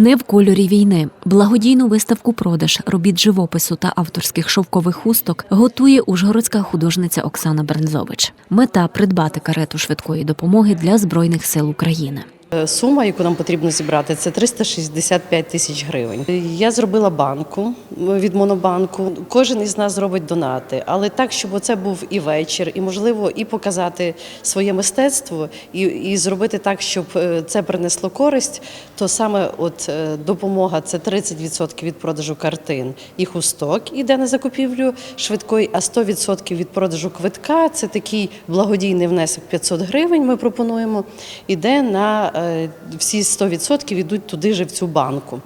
Не в кольорі війни. Благодійну виставку продаж робіт живопису та авторських шовкових хусток готує ужгородська художниця Оксана Бернзович. Мета придбати карету швидкої допомоги для збройних сил України. Е, Сума, яку нам потрібно зібрати, це 365 тисяч гривень. Я зробила банку від монобанку. Кожен із нас зробить донати, але так, щоб це був і вечір, і можливо, і показати своє мистецтво, і, і зробити так, щоб е, це принесло користь. То саме от е, допомога це 30% від продажу картин і хусток іде на закупівлю швидкої, а 100% від продажу квитка це такий благодійний внесок 500 гривень. Ми пропонуємо. Іде на всі 100% йдуть туди же в цю банку.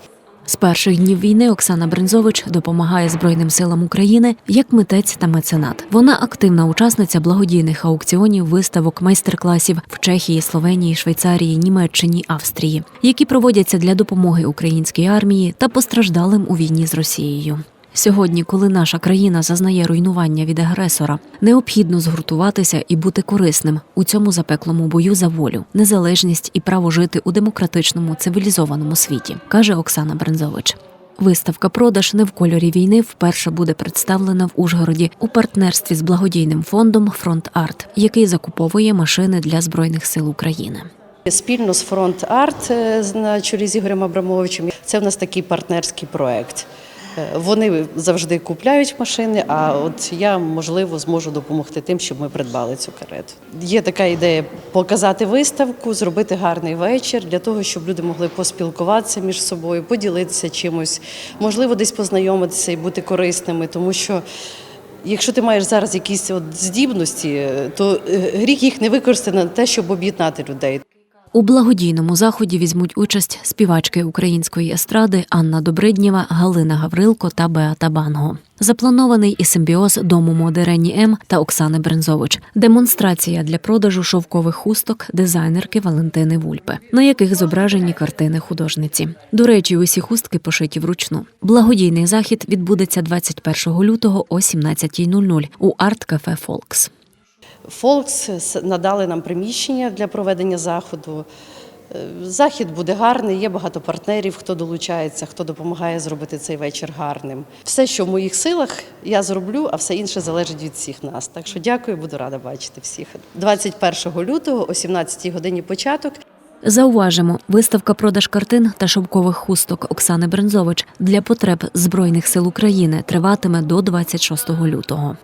З перших днів війни Оксана Брензович допомагає Збройним силам України як митець та меценат. Вона активна учасниця благодійних аукціонів, виставок, майстер-класів в Чехії, Словенії, Швейцарії, Німеччині, Австрії, які проводяться для допомоги українській армії та постраждалим у війні з Росією. Сьогодні, коли наша країна зазнає руйнування від агресора, необхідно згуртуватися і бути корисним у цьому запеклому бою за волю, незалежність і право жити у демократичному цивілізованому світі, каже Оксана Брензович. Виставка продаж не в кольорі війни вперше буде представлена в Ужгороді у партнерстві з благодійним фондом Фронт Арт, який закуповує машини для збройних сил України. Спільно з Фронт Арт е, на чолі з Ігорем Абрамовичем. Це в нас такий партнерський проект. Е, Вони завжди купляють машини, а от я можливо зможу допомогти тим, щоб ми придбали цю карету. Є така ідея показати виставку, зробити гарний вечір для того, щоб люди могли поспілкуватися між собою, поділитися чимось, можливо, десь познайомитися і бути корисними, тому що. Якщо ти маєш зараз якісь от здібності, е, то е, гріх їх не використати на те, щоб об'єднати людей. У благодійному заході візьмуть участь співачки української естради Анна Добриднєва, Галина Гаврилко та Беата Банго. Запланований і симбіоз дому моди Рені М та Оксани Брензович. Демонстрація для продажу шовкових хусток дизайнерки Валентини Вульпе, на яких зображені картини художниці. До речі, усі хустки пошиті вручну. Благодійний захід відбудеться 21 лютого о 17.00 у арт-кафе Фолкс. Фолкс надали нам приміщення для проведення заходу. Е, Захід буде гарний, є багато партнерів, хто долучається, хто допомагає зробити цей вечір гарним. Все, що в моїх силах, я зроблю, а все інше залежить від всіх нас. Так що дякую, буду рада бачити всіх. 21 лютого о 17 годині початок. Зауважимо, виставка продаж картин та шовкових хусток Оксани Брензович для потреб Збройних сил України триватиме до 26 лютого.